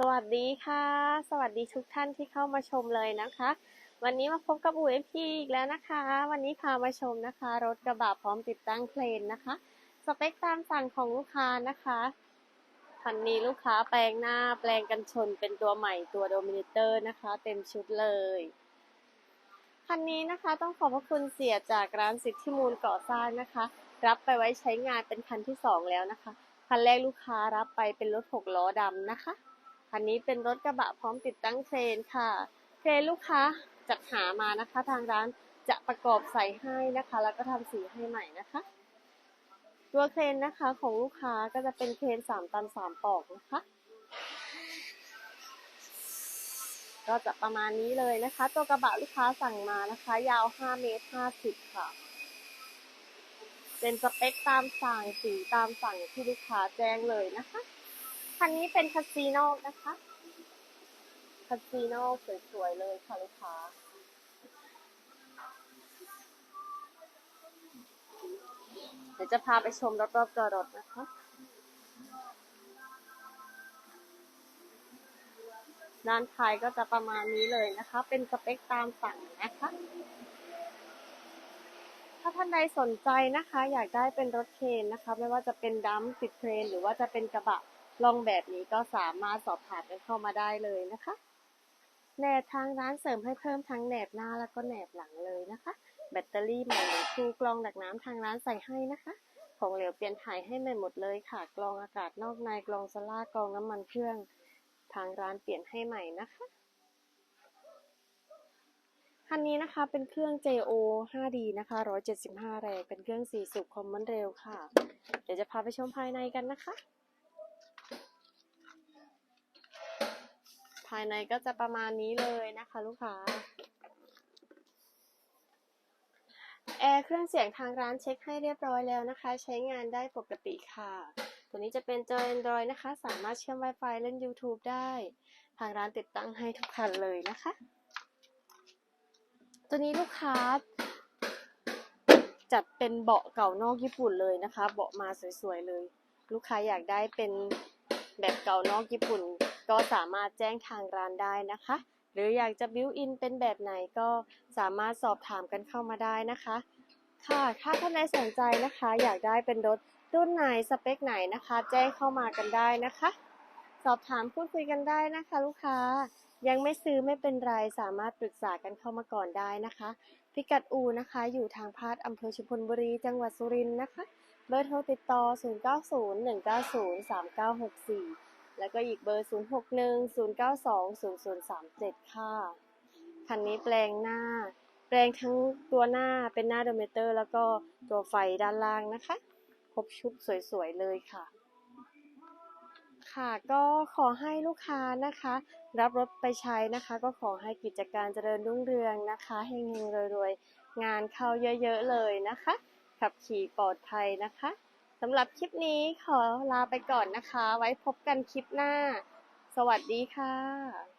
สวัสดีค่ะ สวัสดีทุกท่านที่เข้ามาชมเลยนะคะ วันนี้มาพบกับอูเอพีอีกแล้วนะคะ วันนี้พามาชมนะคะ รถกระบะพร้อมติดตั้งเครนนะคะ สเปคตามสั่งของลูกค้านะคะคันนี้ลูกค้าแปลงหน้าแปลงกันชนเป็นตัวใหม่ตัวโดมิเนเตอร์นะคะ เต็มชุดเลยคันนี้นะคะต้องขอบพระคุณเสียจากร้านสิทธิมูลก่อสร้างนะคะ รับไปไว้ใช้งานเป็นคันที่สองแล้วนะคะ คันแรกลูกค้ารับไปเป็นรถหกล้อดำนะคะ คันนี้เป็นรถกระบะพร้อมติดตั้งเครนค่ะ เครนลูกค้าจัดหามานะคะ ทางร้านจะประกอบใส่ให้นะคะ แล้วก็ทำสีให้ใหม่นะคะ ตัวเครนนะคะของลูกค้าก็จะเป็นเครนสามตันสามปอกนะคะ ก็จะประมาณนี้เลยนะคะ ตัวกระบะลูกค้าสั่งมานะคะ ยาว5เมตร50ค่ะเป็นสเปคตามสั่งสีตามสั่งที่ลูกค้าแจ้งเลยนะคะ คันนี้เป็นคาซีโนนะคะ คาซีโนสวยๆเลยค่ะลูกค้าเดี๋ยวจะพาไปชมรอบๆตัวรถนะคะ ด้านท้ายก็จะประมาณนี้เลยนะคะ เป็นสเปคตามสั่งนะคะ ถ้าท่านใดสนใจนะคะ อยากได้เป็นรถเคนนะคะ ไม่ว่าจะเป็นดัมติดเครน หรือว่าจะเป็นกระบะ ลองแบบนี้ก็สามารถสอบถามกันเข้ามาได้เลยนะคะแหนบทางร้านเสริมให้เพิ่มทั้งแหนบหน้าแล้วก็แหนบหลังเลยนะคะ แบตเตอรี่ใหม่คูกรองดักน้ำทางร้านใส่ให้นะคะ ของเหลวเปลี่ยนถ่ายให้ใหม่หมดเลยค่ะ กรองอากาศนอกในกรองโซล่ากรองน้ำมันเครื่อง ทางร้านเปลี่ยนให้ใหม่นะคะคันนี้นะคะเป็นเครื่อง JO 5D นะคะ 175 แรง เป็นเครื่อง4สูบคอมมอนเร็วค่ะ เดี๋ยวจะพาไปชมภายในกันนะคะ ภายในก็จะประมาณนี้เลยนะคะ ลูกค้าแอร์เครื่องเสียงทางร้านเช็คให้เรียบร้อยแล้วนะคะ ใช้งานได้ปกติค่ะ ตัวนี้จะเป็นจอ Android นะคะ สามารถเชื่อม Wi-Fi เล่น YouTube ได้ ทางร้านติดตั้งให้ทุกคันเลยนะคะ ตัวนี้ลูกค้า จัดเป็นเบาะเก่านอกญี่ปุ่นเลยนะคะ เบาะมาสวยๆเลย ลูกค้าอยากได้เป็นแบบเก่านอกญี่ปุ่น ก็สามารถแจ้งทางร้านได้นะคะ หรืออยากจะบิวอินเป็นแบบไหนก็สามารถสอบถามกันเข้ามาได้นะคะ ค่ะ ถ้าท่านใดสนใจนะคะ อยากได้เป็นรถรุ่นไหนสเปคไหนนะคะ แจ้งเข้ามากันได้นะคะ สอบถามพูดคุยกันได้นะคะ ลูกค้ายังไม่ซื้อไม่เป็นไรสามารถปรึกษากันเข้ามาก่อนได้นะคะ พิกัดอูนะคะ อยู่ทางพาดอำเภอชุมพลบุรี จังหวัดสุรินทร์นะคะ เบอร์โทรติดต่อ 0901903964 แล้วก็อีกเบอร์ 0610920037 ค่ะ คันนี้แปลงหน้า แปลงทั้งตัวหน้าเป็นหน้าโดมิเตอร์ แล้วก็ตัวไฟด้านล่างนะคะ ครบชุดสวยๆ เลยค่ะ ค่ะก็ขอให้ลูกค้านะคะ รับรถไปใช้นะคะ ก็ขอให้กิจการเจริญรุ่งเรืองนะคะเฮงๆรวยๆ งานเข้าเยอะๆ เลยนะคะ ขับขี่ปลอดภัยนะคะ สำหรับคลิปนี้ขอลาไปก่อนนะคะ ไว้พบกันคลิปหน้า สวัสดีค่ะ